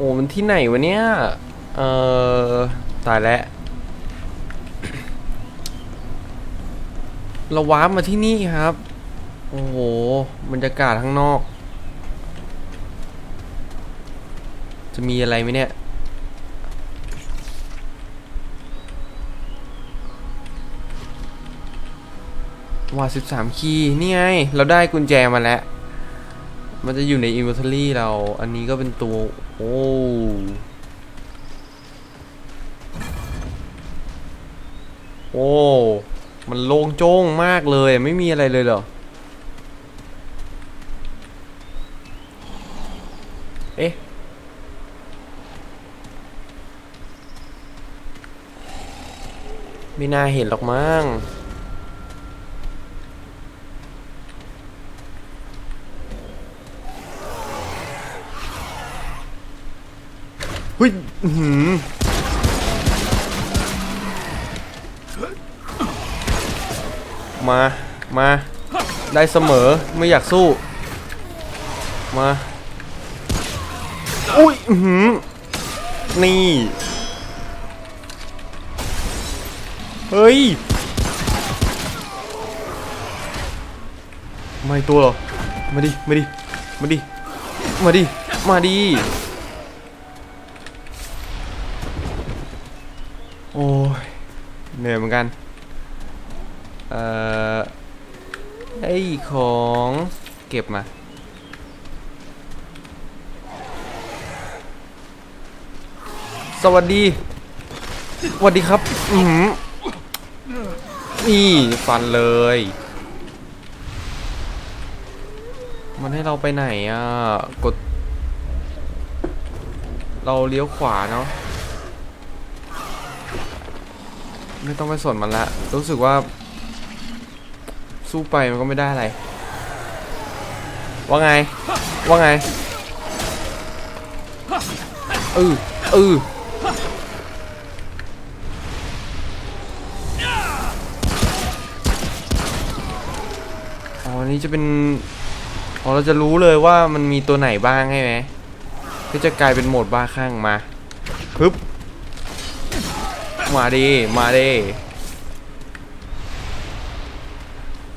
อ้มันที่ไหนวะเนี่ย เออตายแล้วเราวามาที่นี่ครับ โอ้โห บรรยากาศข้างนอก จะมีอะไรไหมเนี่ย ว่าสิบสามคีย์นี่ไง เราได้กุญแจมาแล้ว มันจะอยู่ใน inventory เรา อันนี้ก็เป็นตัว โอ้โอ้ มันโล่งโจ้งมากเลย ไม่มีอะไรเลยเหรอ เอ๊ะ ไม่น่าเห็นหรอกมั้ง ฮ้ยหือมา มา ได้เสมอ ไม่อยากสู้ มา อุ้ยหือนี่ เฮ้ย ไม่ตัวเหรอ มาดิ มาดิ มาดิ มาดิ มาดิ โอ้ยเห นื่อยเหมือนกัน เอ่อ ไอ้ของเก็บมาสวัสดี สวัสดีครับ อือหือนี่ ฟันเลย มันให้เราไปไหนอะ กด เราเลี้ยวขวาเนาะ ไม่ต้องไปสนมันละ รู้สึกว่า สู้ไปมันก็ไม่ได้อะไร ว่าไง ว่าไงเออเอออ๋อนี่จะเป็นอ๋อเราจะรู้เลยว่ามันมีตัวไหนบ้างใช่ไหมก็จะกลายเป็นโหมดบ้าคลั่งมาฮึบ มาดิ มาดิ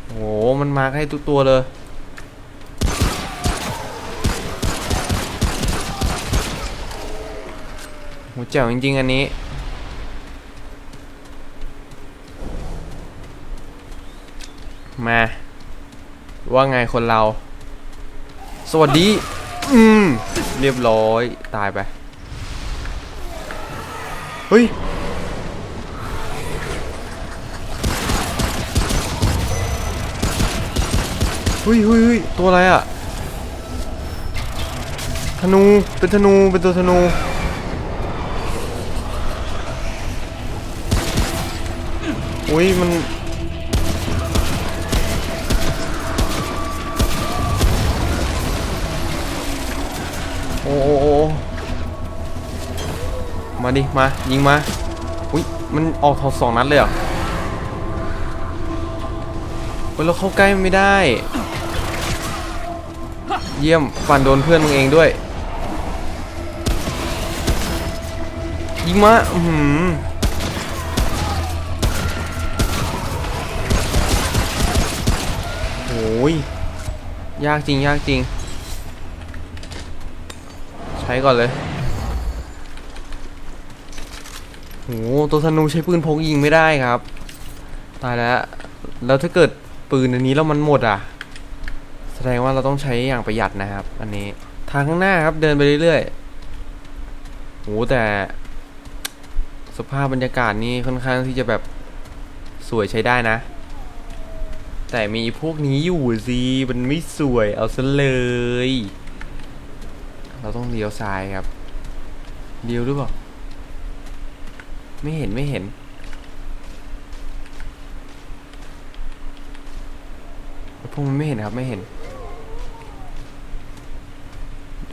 โอ้โห มันมาให้ทุกตัวเลยโหแจ๋วจริง ๆ อันนี้มา ว่าไงคนเรา สวัสดี อืม เรียบร้อย ตายไป เฮ้ย เฮ้ยเฮ้ยเฮ้ยตัวอะไรอะธนู เป็นธนู เป็นตัวธนู อุ้ยมัน โอ้โอมาดิ มา ยิงมา อุ้ยมันออกทอสองนัดเลยเหรอเฮ้ยเราเข้าใกล้มันไม่ได้ เยี่ยมฟันโดนเพื่อนมึงเองด้วย ยิงมาหือโอ้ยยากจริงยากจริง ใช้ก่อนเลยโหตัวธนูใช้ปืนพกยิงไม่ได้ครับ ตายแล้ว แล้วถ้าเกิดปืนอันนี้แล้วมันหมดอะ ดงว่าเราต้องใช้อย่างประหยัดนะครับ อันนี้ทางข้างหน้าครับเดินไปเรื่อยๆโหแต่สภาพบรรยากาศนี่ค่อนข้างที่จะแบบสวยใช้ได้นะ แต่มีพวกนี้อยู่สิมันไม่สวยเอาซะเลย เราต้องเลี้ยวซ้ายครับเลี้ยวหรือเปล่าไม่เห็นไม่เห็นพวกมันไม่เห็นครับไม่เห็น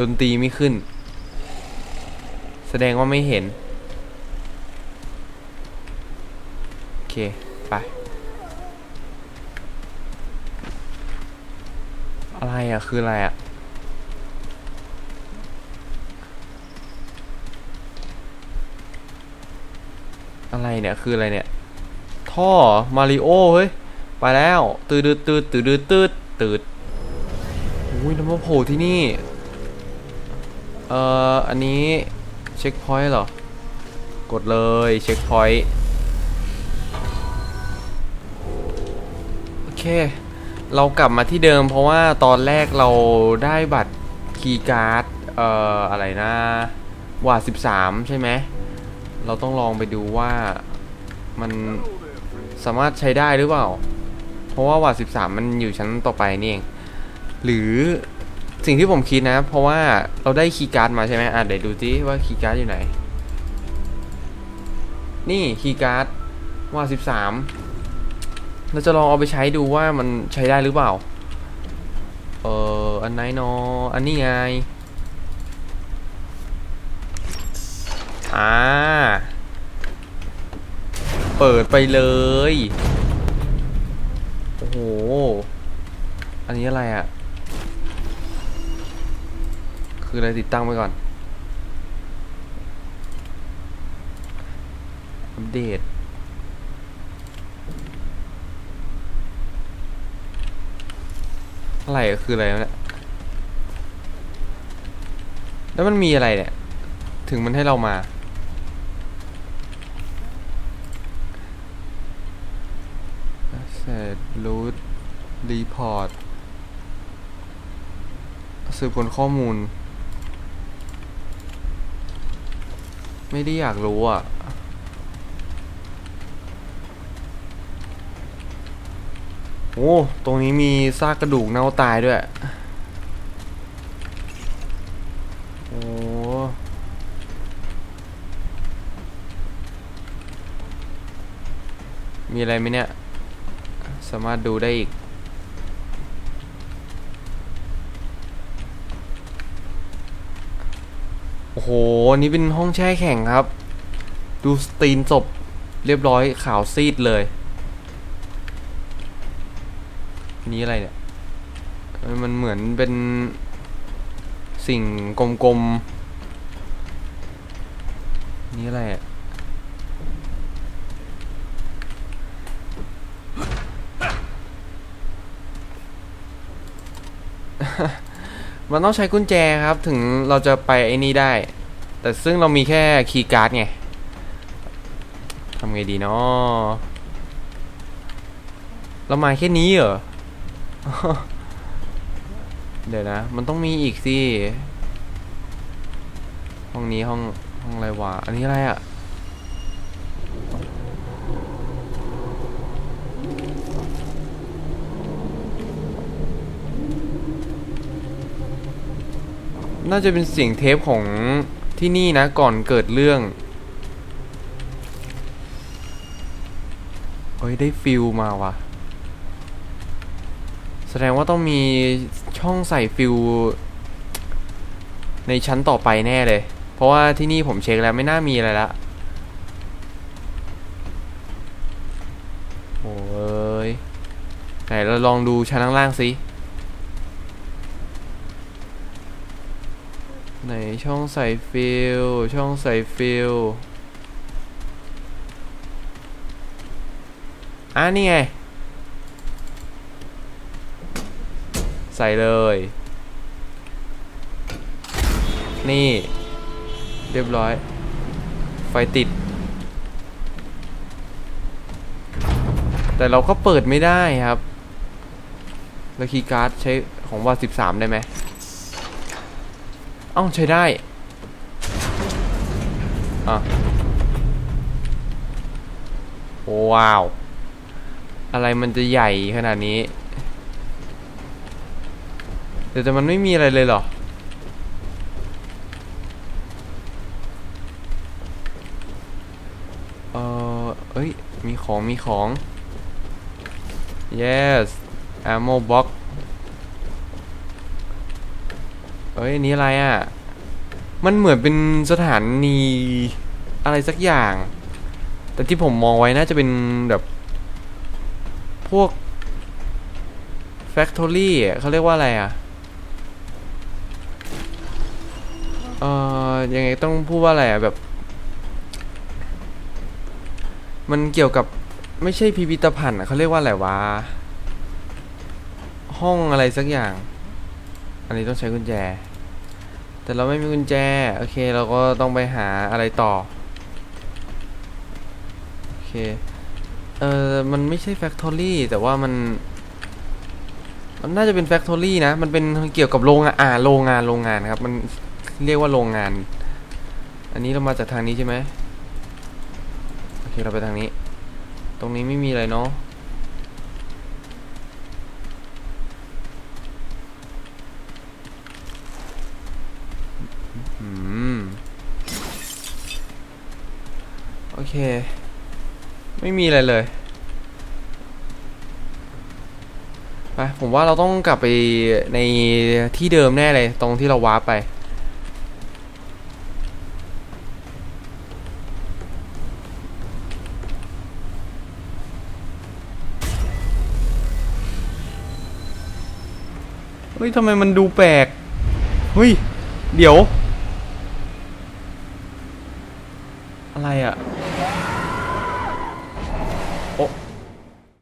ดนตรีไม่ขึ้น แสดงว่าไม่เห็น โอเค ไป อะไรอะ คืออะไรอะ อะไรเนี่ย คืออะไรเนี่ย ท่อ มาริโอ เฮ้ย ไปแล้ว ตืดตืดตืดตืดตืดตืดอุ้ยน้ำมันโผล่ที่นี่ เอ่อ อันนี้เช็คพอยต์เหรอ กดเลยเช็คพอยต์โอเค เรากลับมาที่เดิมเพราะว่าตอนแรกเราได้บัตรคีย์การ์ด เอ่อ อะไรนะว่า13 ใช่ไหม เราต้องลองไปดูว่ามันสามารถใช้ได้หรือเปล่า เพราะว่าว่า13 มันอยู่ชั้นต่อไปนี่เอง หรือ สิ่งที่ผมคิดนะ เพราะว่าเราได้คีย์การ์ดมาใช่ไหมอะเดี๋ยวดูสิว่าคีย์การ์ดอยู่ไหน นี่คีย์การ์ดว่า13เราจะลองเอาไปใช้ดูว่ามันใช้ได้หรือเปล่า เอออันไหนนออันนี้ไง อ่า เปิดไปเลย โอ้โห อันนี้อะไรอะ่ะ คืออะไรติดตั้งไปก่อน อัปเดต อะไรคืออะไรวะเนี่ย แล้วมันมีอะไรเนี่ย ถึงมันให้เรามา Asset Root Report สืบผลข้อมูล ไม่ได้อยากรู้อะ โอ้ ตรงนี้มีซากกระดูกเน่าตายด้วย โอ้มีอะไรไหมเนี่ย สามารถดูได้อีก โอ้โห อั นนี้เป็นห้องแช่แข็งครับ ดูสตรีนศพเรียบร้อยขาวซีดเลย นี่อะไรเนี่ย มันเหมือนเป็นสิ่งกลมๆ นี่อะไรอะมันต้องใช้กุญแจครับ ถึงเราจะไปไอ้นี่ได้ แต่ซึ่งเรามีแค่คีย์การ์ดไงทำไงดีเนาะเรามาแค่นี้เหรอ เดี๋ยวนะ มันต้องมีอีกสิ ห้องนี้ห้องห้องอะไรวะ อันนี้อะไรอะ่ะ น่าจะเป็นเสียงเทปของ ที่นี่นะก่อนเกิดเรื่องเฮ้ยได้ฟิลมาว่ะ แสดงว่าต้องมีช่องใส่ฟิลในชั้นต่อไปแน่เลย เพราะว่าที่นี่ผมเช็คแล้วไม่น่ามีอะไรละโอ้ยไหนเราลองดูชั้นล่างๆสิ ไหนช่องใส่ฟิลช่องใส่ฟิลอะนี่ไง ใส่เลย นี่ เรียบร้อย ไฟติด แต่เราก็เปิดไม่ได้ครับ แล้วคีย์การ์ดใช้ของว่า 13 ได้ไหม เอ้าใช้ได้อะว้าว อะไรมันจะใหญ่ขนาดนี้แต่แต่มันไม่มีอะไรเลยเหรอ เออเอ้ย มีของ มีของ yes ammo box เอ้ยนี้อะไรอะ มันเหมือนเป็นสถานีอะไรสักอย่าง แต่ที่ผมมองไว้น่าจะเป็นแบบ พวก factory อ่เขาเรียกว่าอะไรอะ เอ่อ ยังไงต้องพูดว่าอะไรอะแบบ มันเกี่ยวกับไม่ใช่พิพิธภัณฑ์อะเขาเรียกว่าอะไรวะ ห้องอะไรสักอย่าง อันนี้ต้องใช้กุญแจ แต่เราไม่มีกุญแจ โอเค เราก็ต้องไปหาอะไรต่อ โอเค เออมันไม่ใช่ Factory แต่ว่ามัน มันน่าจะเป็น Factory นะ มันเป็นเกี่ยวกับโรงงานอ่าโรงงานโรงงานครับ มันเรียกว่าโรงงาน อันนี้เรามาจากทางนี้ใช่ไหมโอเค เราไปทางนี้ ตรงนี้ไม่มีอะไรเนาะ อืม โอเค ไม่มีอะไรเลยไปผมว่าเราต้องกลับไปในที่เดิมแน่เลย ตรงที่เราวาร์ปไป เฮ้ยทำไมมันดูแปลก เฮ้ย เดี๋ยว